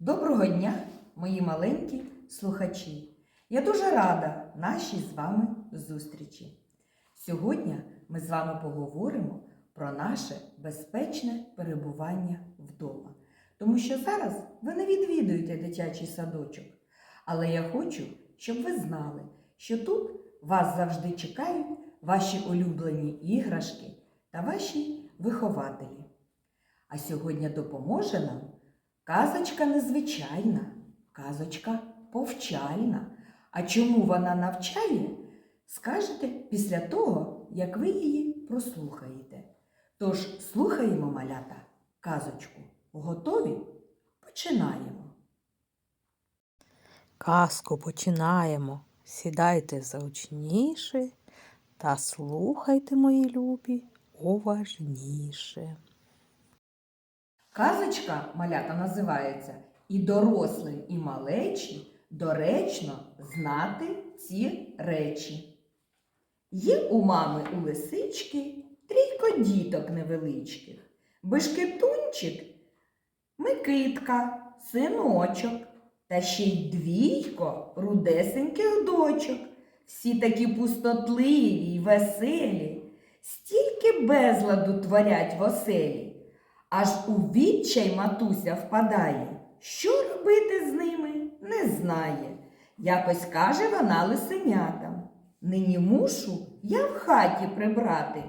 Доброго дня, мої маленькі слухачі! Я дуже рада нашій з вами зустрічі. Сьогодні ми з вами поговоримо про наше безпечне перебування вдома. Тому що зараз ви не відвідуєте дитячий садочок. Але я хочу, щоб ви знали, що тут вас завжди чекають ваші улюблені іграшки та ваші вихователі. А сьогодні допоможе нам казочка незвичайна, казочка повчальна. А чому вона навчає, скажете після того, як ви її прослухаєте. Тож слухаємо малята казочку. Готові? Починаємо. Казку починаємо. Сідайте заучніше та слухайте, мої любі, уважніше. Казочка малята називається І дорослим, і малечі доречно знати ці речі. Є у мами у лисички трійко діток невеличких. Бешкетунчик, Микитка, синочок та ще й двійко рудесеньких дочок. Всі такі пустотливі й веселі, стільки безладу творять в оселі. Аж у відчай матуся впадає. Що робити з ними, не знає. Якось каже вона лисенятам. Нині мушу я в хаті прибрати,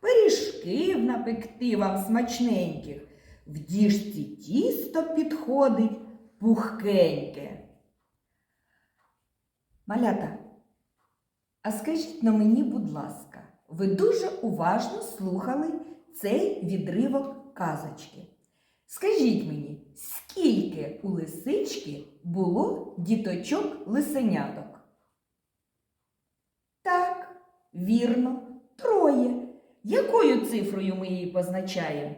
пиріжків напекти вам смачненьких. В діжці тісто підходить пухкеньке. Малята, а скажіть на мені, будь ласка, ви дуже уважно слухали цей відривок казочки. Скажіть мені, скільки у лисички було діточок лисеняток? Так, вірно, троє. Якою цифрою ми її позначаємо?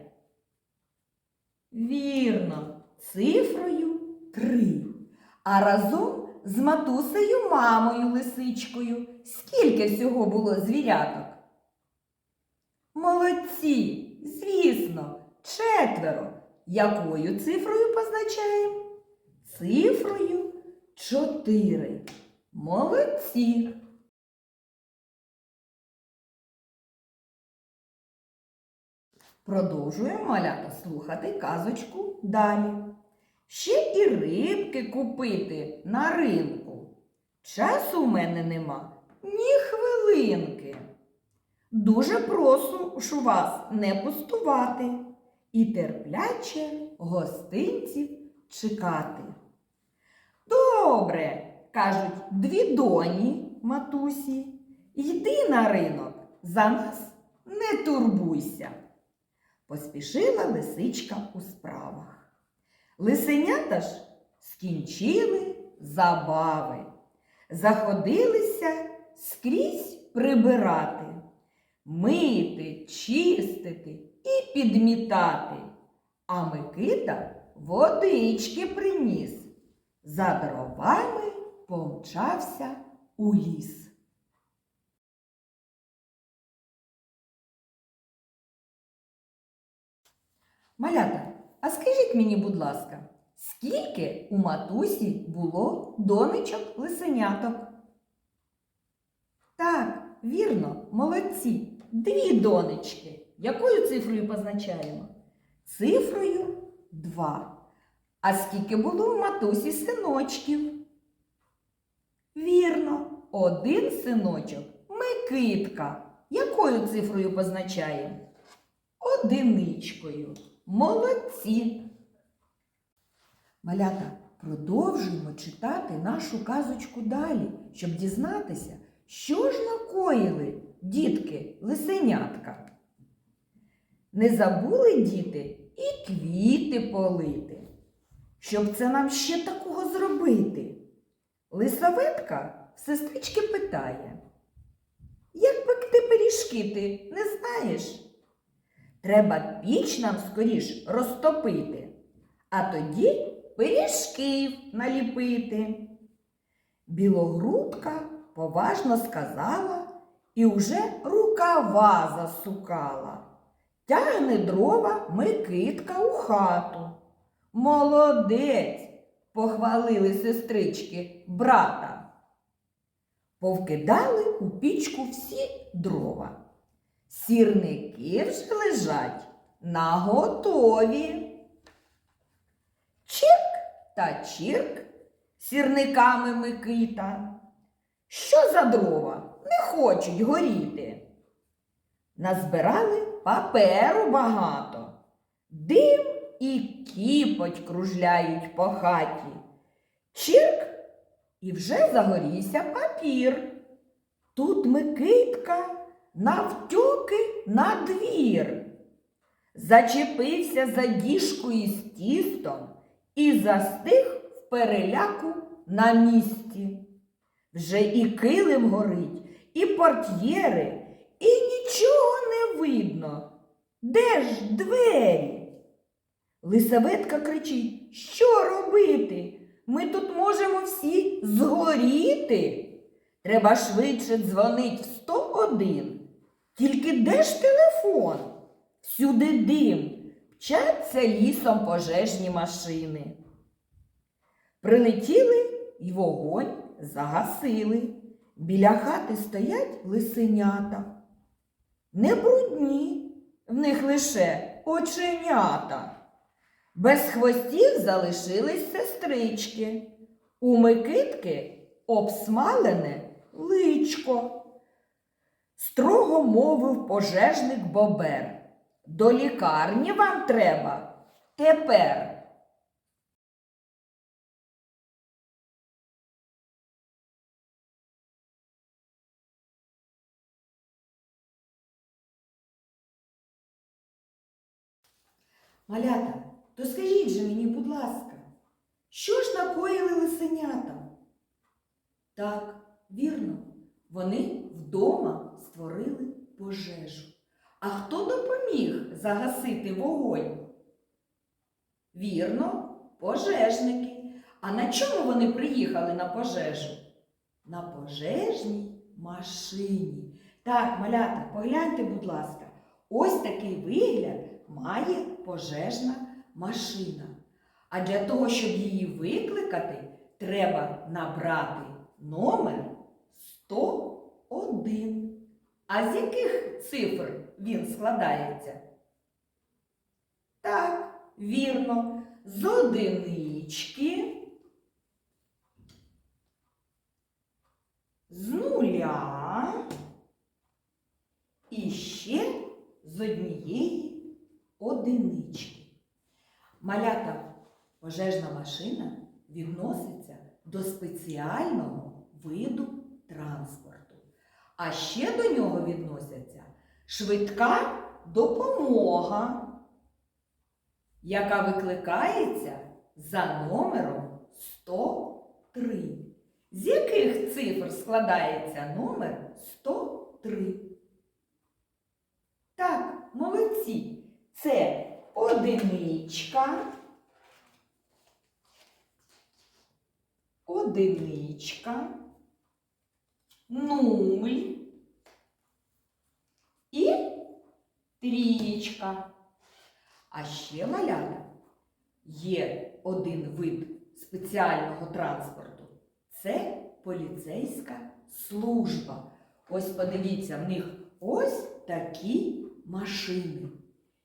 Вірно, цифрою три. А разом з матусею мамою лисичкою скільки всього було звіряток? Молодці, звісно, четверо. Якою цифрою позначаємо? Цифрою чотири. Молодці. Продовжуємо малята слухати казочку далі. Ще і рибки купити на ринку. Часу у мене нема ні хвилинки. Дуже прошу вас не пустувати і терпляче гостинців чекати. Добре, кажуть дві доні матусі, йди на ринок, за нас не турбуйся. Поспішила лисичка у справах. Лисенята ж скінчили забави, заходилися скрізь прибирати, мити, чистити і підмітати. А Микита водички приніс. За дровами помчався у ліс. Малята, а скажіть мені, будь ласка, скільки у матусі було донечок лисеняток? Так, вірно, молодці. Дві донечки. Якою цифрою позначаємо? Цифрою 2. А скільки було у матусі синочків? Вірно, один синочок Микитка. Якою цифрою позначаємо? Одиничкою. Молодці. Малята, продовжуємо читати нашу казочку далі, щоб дізнатися, що ж накоїли дітки лисенятка. Не забули діти і квіти полити. Щоб це нам ще такого зробити? Лисаветка сестрички питає. Як пекти пиріжки ти не знаєш? Треба піч нам скоріш розтопити, а тоді пиріжків наліпити. Білогрудка поважно сказала і уже рукава засукала. Тягне дрова Микитка у хату. Молодець, похвалили сестрички брата. Повкидали у пічку всі дрова. Сірники вже лежать наготові. Чирк та чирк сірниками Микита. Що за дрова? Не хочуть горіти. Назбирали паперу багато. Дим і кіпоть кружляють по хаті. Чирк і вже загорівся папір. Тут Микитка навтьоки на двір. Зачепився за діжку із тістом і застиг в переляку на місці. Вже і килим горить, і портьєри, і нічого видно. Де ж двері? Лисаветка кричить, що робити? Ми тут можемо всі згоріти. Треба швидше дзвонить в 101. Тільки де ж телефон? Всюди дим, мчаться лісом пожежні машини. Прилетіли й вогонь загасили. Біля хати стоять лисенята. Не брудні, в них лише оченята. Без хвостів залишились сестрички. У Микитки обсмалене личко. Строго мовив пожежник Бобер. До лікарні вам треба тепер. Малята, то скажіть же мені, будь ласка, що ж накоїли лисенята? Так, вірно, вони вдома створили пожежу. А хто допоміг загасити вогонь? Вірно, пожежники. А на чому вони приїхали на пожежу? На пожежній машині. Так, малята, погляньте, будь ласка, ось такий вигляд має пожежна машина. А для того, щоб її викликати, треба набрати номер 101. А з яких цифр він складається? Так, вірно, з одинички, з нуля і ще з однієї одинички. Малята пожежна машина відноситься до спеціального виду транспорту. А ще до нього відносяться швидка допомога, яка викликається за номером 103. З яких цифр складається номер 103? Так, молодці. Це одиничка, одиничка, нуль і трієчка. А ще малята є один вид спеціального транспорту. Це поліцейська служба. Ось подивіться, в них ось такі машини.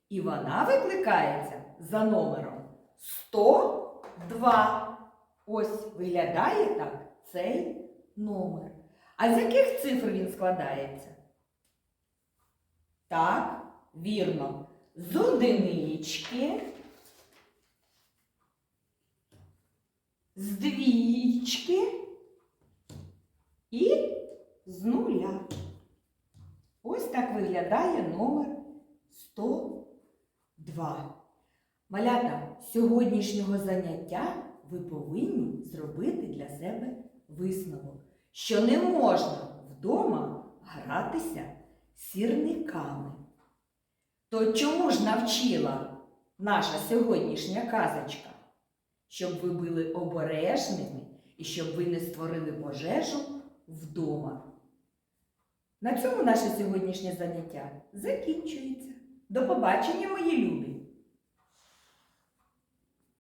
І вона викликається за номером 102. Ось виглядає так цей номер. А з яких цифр він складається? Так, вірно. З одинички, з двічки і з нуля. Ось так виглядає номер 102. Малята, сьогоднішнього заняття ви повинні зробити для себе висновок, що не можна вдома гратися сірниками. То чому ж навчила наша сьогоднішня казочка? Щоб ви були обережними і щоб ви не створили пожежу вдома. На цьому наше сьогоднішнє заняття закінчується. До побачення, мої любі!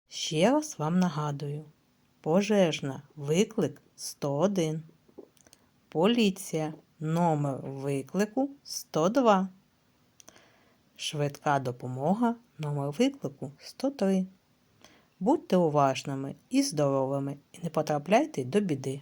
Ще раз вам нагадую, Пожежна. Виклик 101. Поліція. Номер виклику 102. Швидка допомога. Номер виклику 103. Будьте уважними і здоровими і не потрапляйте до біди.